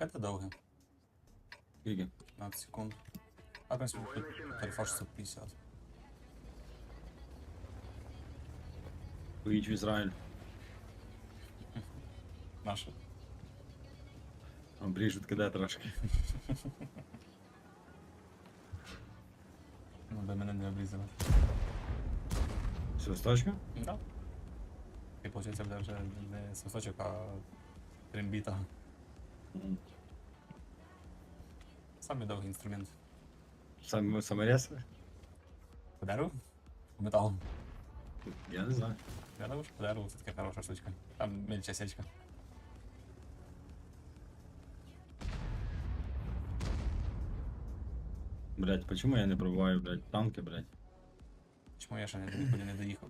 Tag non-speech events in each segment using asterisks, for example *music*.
КТ довге, Скільки? 15 секунд. А в принципі, тут тарифа 650. Поїдь в Ізраїль. Наше. Обріжуть киде трошки. *laughs* Ну, би мене не обрізали. Свисточка? Да. І виходить, буде вже не свисточок, а трембіта. Мгм. Самий довгий інструмент. Саме саморез? По дереву? По металу. Я не знаю. Я думаю, що по дереву це така хороша штучка. Там мельча сечка. Блять, почему я не пробуваю, блять, танки, блять? Чому я ще не- нікуди не доїхав?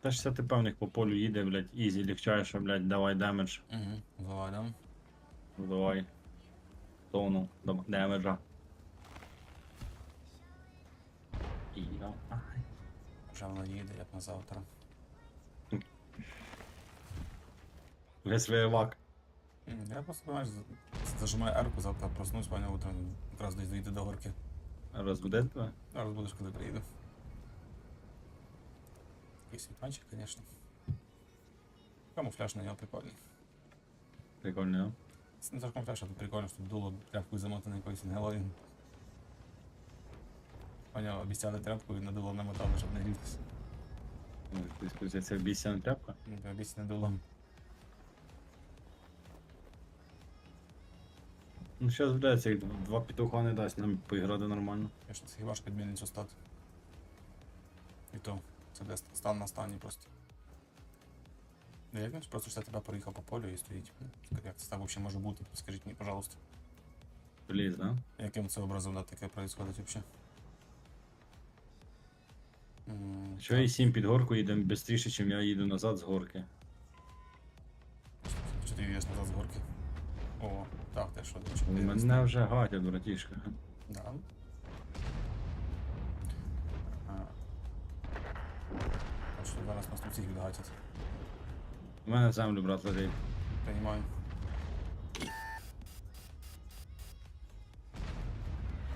Та ж ти певних по полю їде, блять, ізі, легчайше, блять, давай демедж, Угу. Давай, да. давай. Тону, дам- демеджа. І я. Ай. Вже воно їде, як на завтра. Весь воєвак. М, Я просто, знаєш, зажимаю ерку, завтра проснусь, пані утром якраз десь доїду до горки. Розбуде тебе? Зараз будеш, коли приїду. Такий світанчик, звісно. Камуфляж на нього прикольний. Прикольно, а? Камуфляж, а тут прикольно, що тут дуло тряпкою замотане якоюсь ангелою. Поняв, обіцяли тряпку і надуло намотали, щоб не грітися. Ну, ти Це бісяна тряпка? Обіцяне дуло. Ну, зараз, блядь, цих два петуха не дасть нам поіграти нормально. Я ж це хіба ж під мельницю стати. І то, це де стан на стані просто. Ну, як він просто що я тебе проїхав по полю і стоїть. Як це так взагалі може бути? Скажіть мені, пожалуйста. Пліз, да? Яким це образом да, таке происходить вообще? М, Що і сім під горку їдемо швидше, ніж я їду назад з горки. Чи ти їдеш назад з горки? О, так, ти що, до чого? Мене вже гатять, братішка. Да. А. А що зараз нас тут всіх відгатять? У мене землю, брат, лежить. Понимаю.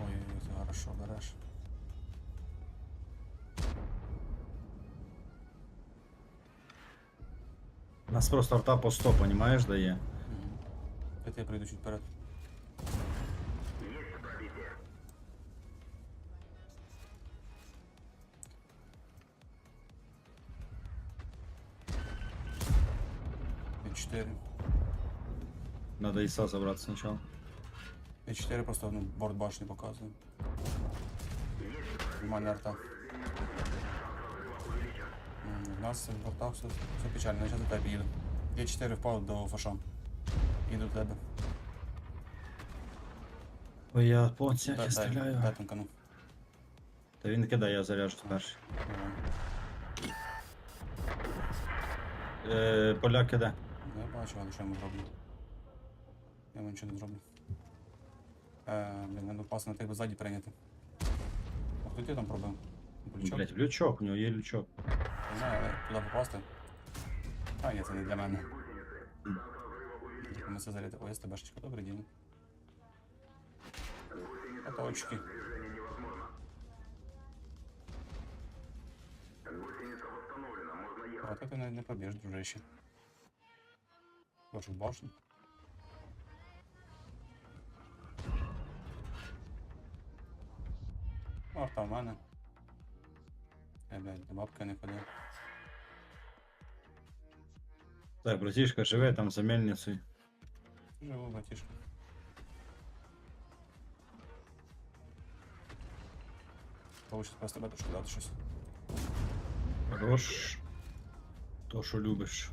Ой, ты хорошо берешь. У нас просто арта по 100, понімаєш, дає. Это я пройду чуть вперед. И 4. Надо Іса забрати спочатку. И 4 просто ну, борт башни показываю. Нормальная арта. М, У нас в бортах все, все печально, я сейчас до тебе їду. Я 4 впав до фаша. Їду до тебе. Ой, я по Дай- цяки дай- стріляю. Дай танкану. Та він кидає, я заряджу перший. Давай. Е, поляк іде. Ну, Я бачу, але що я йому зроблю. Я йому нічого не зроблю. Е, блін, треба пас на тебе ззаді прийняти. А хто ти там пробив? Ключок? Блять, лючок, у нього є лючок. Не знаю, але туди попасти. А, ні, це не для мене. Ми це заряди. Ой, СТБшечка, добрий день. Оточки. А то ти навіть не побіж, дружище. Башню. О, там в мене. Я, блядь, бабки не ходив. Так, братішка живе там за мельницею. Живу, братішка. Получить просто трошки дати щось. Хорош. То, що любиш.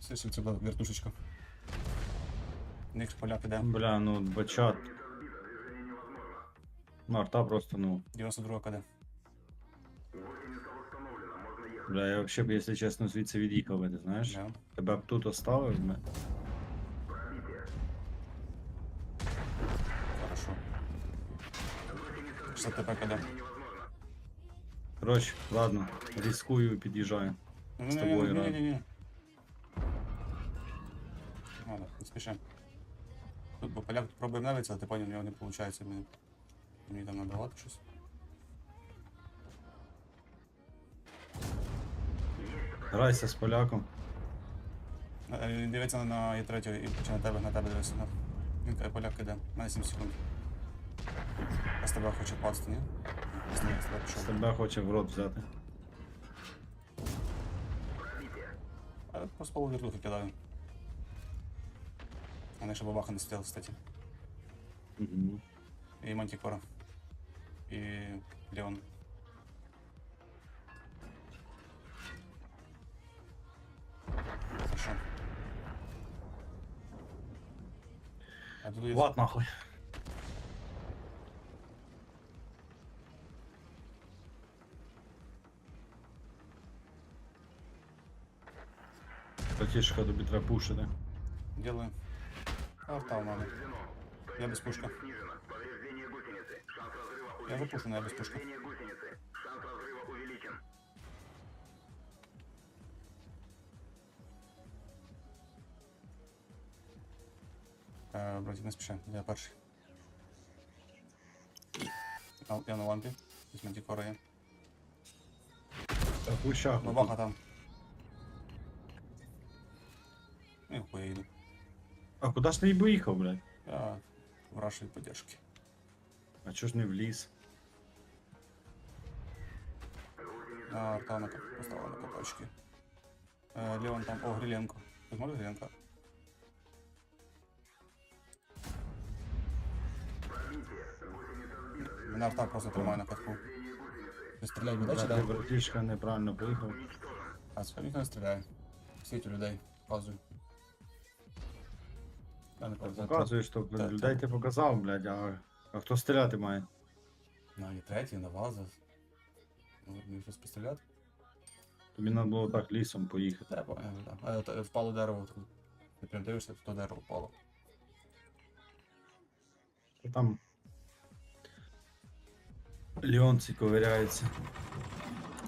Все, це була вертушечка. Них поля піде. Бля, ну бачат. Ну, арта просто, ну. 92 КД. Бля, я вообще б, якщо чесно, звідси від'їхав би, ти знаєш? Да. Тебе б тут оставив би. Хорошо. 60 ТП КД. Коротше, ладно, рискую і під'їжджаю. З тобою Не-не-не-не-не. Ладно, не спіши. Тут бо поляк пробує навіть, але ти поняв, у нього не виходить мені, мені там надавати щось. Грайся з поляком. Е, Він дивиться на Є3 і чи на тебе, на тебе дивиться. На. Він каже, поляк іде. У мене 7 секунд. Я з тебе хоче пасти, ні? З тебе, з тебе пішов. Тебе хоче в рот взяти. А просто по вертухи кидаю. Вони ще бабаха не сиділи, кстати. Угу. І Мантикора. І Леон. Хорошо. А тут є... Ват нахуй. Потішка тобі треба пушити. Делаю. Арта у мене. Я без пушка. Я запушу, но я без пушка. Е, Братів, не спіши, я перший. А, Я на лампі. Десь мантікора є. Та пущах. Бабаха там. А куди ж ти їй поїхав, блядь? Я в рашої поддержки. А чого ж не в ліс? На арта на кап- поставила на каточки. Е, Леон там, о, Гриленко. Ти зможеш Гриленко? Мене арта просто тримає на катку. Ти стріляй в людей чи Та да? ти, братішка, неправильно поїхав. А це ніхто не стріляє. Світь у людей. Показую. Я не показую. Показуєш, що так, людей ти показав, блядь, а, а хто стріляти має? На є третій, на ваза. Ну, мені щось постріляти? Тобі треба було так лісом поїхати. Та, я да. А, е, впало дерево тут. Ти прям дивишся, то дерево впало. Там Леонці ковиряється.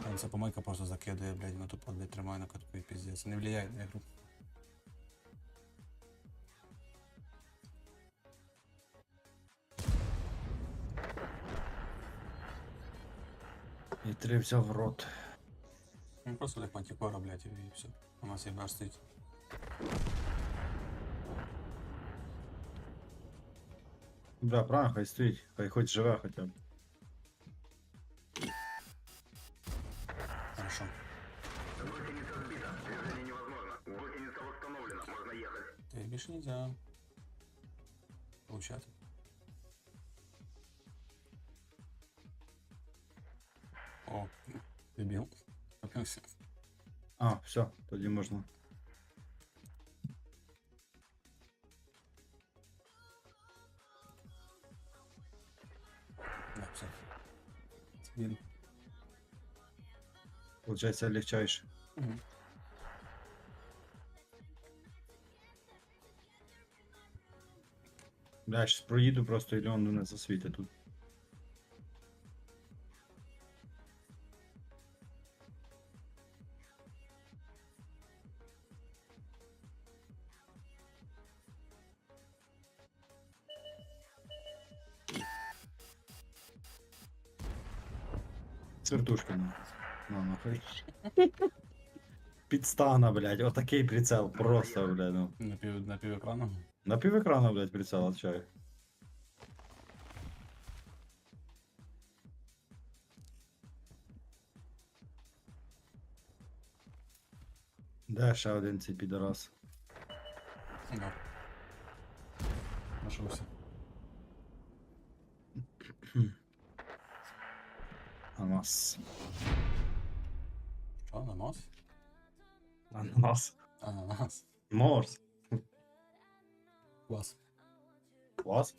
Там ця помойка просто закидує, блядь, на тупо, блядь, тримає на катку і піздець. Не влияє на ігру. І три взяв в рот. Він просто як мантикора, блядь, і все. У нас є баш стоїть. Бля, правильно, хай стоїть, хай хоч живе хоча б. Хорошо. Ти більше нельзя. Получати. О, дебіл. Попився. А, все, тоді можна. Да, все. Це він. Получається легчайше. Угу. Бля, щас проїду просто і Леон не засвітить тут. Цвертушки на. На, нахуй. Підстана, блядь, отакий прицел, просто, блядь, ну. На пів, на пів екрану. На пів екрана, блядь, прицел отчаю. Де ще один цей підорас? Да. Нашовся. *clears throat* Ananas. Ananas? Ananas. Ananas. Mors. Kłas.